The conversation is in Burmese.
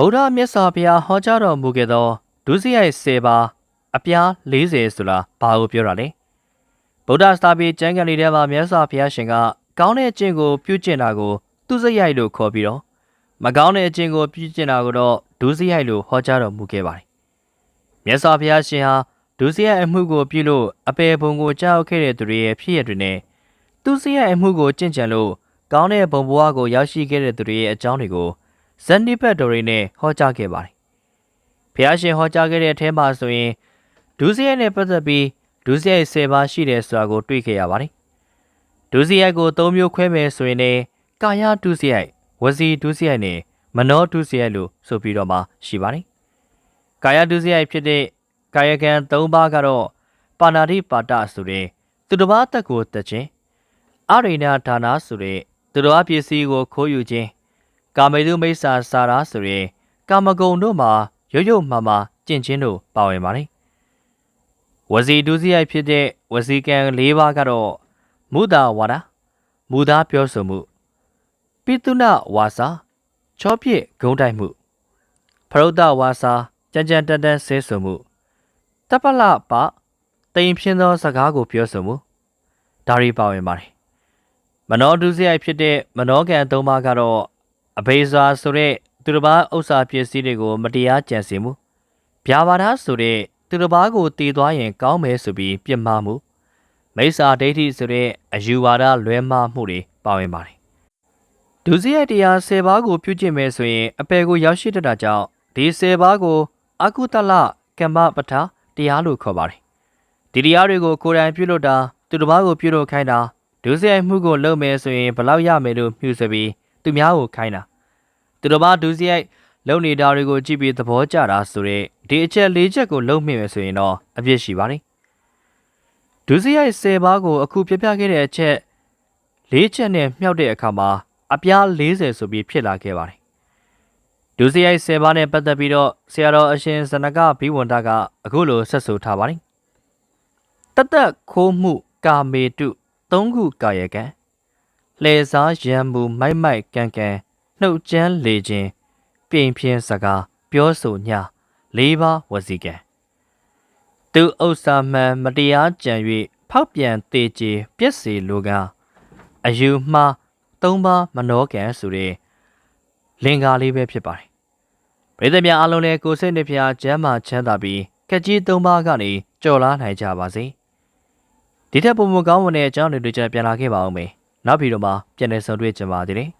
ဗုဒ္ဓမြတ်စွာဘုရားဟောကြားတော်မူခဲ့သောဒုစရိုက်10ပါးအပြား40ဆိုတာဘာကိုပြောတာလဲဗုဒ္ဓစတာပီကျမ်းဂန်လေးထဲမှာမြတ်စွာဘုရားရှင်ကကောင်းတဲ့အကျင့်ကိုပြုကျင့်တာကိုသူစရိုက်လို့ခေါ်ပြီးတော့မကောင်းတဲ့အကျင့်ကိုပြုကျင့်တာကိုတော့ဒုစရိုက်လို့ဟောကြားတော်မူခဲ့ပါတယ်မြတ်စွာဘုရားရှင်ဟာဒုစရိုက်အမှုကိုပြုလို့အပေဘုံကိုကြောက်ခဲ့တဲ့သူတွေရဲ့ဖြစ်ရတွေနဲ့သူစရိုက်အမှုကိုကျင့်ကြံလို့ကောင်းတဲ့ဘုံဘဝကိုရောက်ရှိခဲ့တဲ့သူတွေရဲ့အကြောင်းတွေကို ဇန်နိဖက်တော်ရင်းနဲ့ဟောကြားခဲ့ပါတယ်။ဘုရားရှင်ဟောကြားခဲ့တဲ့အထဲမှာဆိုရင်ဒုစရိုက်နဲ့ပတ်သက်ပြီးဒုစရိုက်10ပါးရှိတယ်ဆိုတာကိုတွေ့ခဲ့ရပါတယ်။ဒုစရိုက်ကို၃မျိုးခွဲမယ်ဆိုရင်လည်းကာယဒုစရိုက်ဝစီဒုစရိုက်နဲ့မနောဒုစရိုက်လို့ဆိုပြီးတော့မှရှိပါတယ်။ကာယဒုစရိုက်ဖြစ်တဲ့ကာယကံ၃ပါးကတော့ပါဏာတိပါဒဆိုတဲ့သူတစ်ပါးတက်ကိုတက်ခြင်းအရိဏဒါနာဆိုတဲ့သူတော်အပစ္စည်းကိုခိုးယူခြင်း ကာမေတုမိစ္ဆာစာရာဆိုရင်ကာမဂုဏ်တို့မှာရုပ်ရုပ်မှမှကျင့်ခြင်းတို့ပါဝင်ပါတယ်။ဝစီဒုစရိုက်ဖြစ်တဲ့ဝစီကံ၄ပါးကတော့မုဒ္ဒဝါဒမူသားပြောဆိုမှုပိတုနဝါစာချောပြည့်ဂုံးတိုက်မှုဖရုဒ္ဒဝါစာကြံကြံတန်တန်ဆဲဆိုမှုတပလပတိမ်ဖြင်းသောစကားကိုပြောဆိုမှုဒါတွေပါဝင်ပါတယ်။မနောဒုစရိုက်ဖြစ်တဲ့မနောကံ၃ပါးကတော့ အဘေဇာဆိုတဲ့သူတစ်ပါးဥစ္စာပစ္စည်းတွေကို မတရားကြံစည်မှုဗျာပါဒဆိုတဲ့သူတစ်ပါးကိုတည်သွားရင်ကောင်းမယ်ဆိုပြီးပြစ်မှားမှုမိစ္ဆာဒိဋ္ဌိဆိုတဲ့အယူဝါဒလွဲမှားမှုတွေပါဝင်ပါတယ်ဒုစရိုက်တရား10ပါးကိုပြုကျင့်မယ်ဆိုရင်အပယ်ကိုရောက်ရှိတတ်တာကြောင့်ဒီ10ပါးကိုအကုတလကမ္မပဋ္ဌာတရားလို့ခေါ်ပါတယ်ဒီတရားတွေကိုကိုယ်တိုင်ပြုလုပ်တာသူတစ်ပါးကိုပြုလုပ်ခိုင်းတာဒုစရိုက်မှုကိုလုပ်မယ်ဆိုရင်ဘယ်လောက်ရမယ်လို့မြှုပ်စပြီး သူများကိုခိုင်းတာသူတစ်ပါးဒုစရိုက်လုပ်နေတာတွေကိုကြည့်ပြီးသဘောကျတာဆိုတဲ့ဒီအချက်၄ချက်ကိုလုပ်မိမယ်ဆိုရင်တော့အပြစ်ရှိပါတယ်ဒုစရိုက်10ပါးကိုအခုပြပြခဲ့တဲ့အချက်၄ချက်နဲ့မြှောက်တဲ့အခါမှာအပြား40ဆိုပြီးဖြစ်လာခဲ့ပါတယ်ဒုစရိုက်10ပါးနဲ့ပတ်သက်ပြီးတော့ဆရာတော်အရှင်ဇနကဘိဝန္တကအခုလိုဆက်ဆိုထားပါတယ်တသက်ခိုးမှုကာမေတုသုံးခုကာယကံ လှည့်စားရံမူမိုက်မိုက်ကန်ကန်နှုတ်ကြမ်းလေခြင်းပြင်ပြင်းစကားပြောဆိုညလေးပါးဝစီကံသူဥစ္စာမှန်မတရားကြံ၍ဖောက်ပြန်တေချေပြက်စီလိုကအယူမှားသုံးပါးမနောကံဆိုတဲ့လင်္ကာလေးပဲဖြစ်ပါတယ်ပရိသတ်များအားလုံးလည်းကိုယ်စိတ်နှဖျားကျမ်းမာချမ်းသာပြီးကက်ကြီးသုံးပါးကနေကြော်လားနိုင်ကြပါစေဒီထက်ပုံမကောင်းမတဲ့အကြောင်းတွေတွေ့ကြပြန်လာခဲ့ပါအောင်မယ် နောက်ဗီဒီယိုမှာပြန်လည်ဆုံတွေ့ကြပါသေးတယ်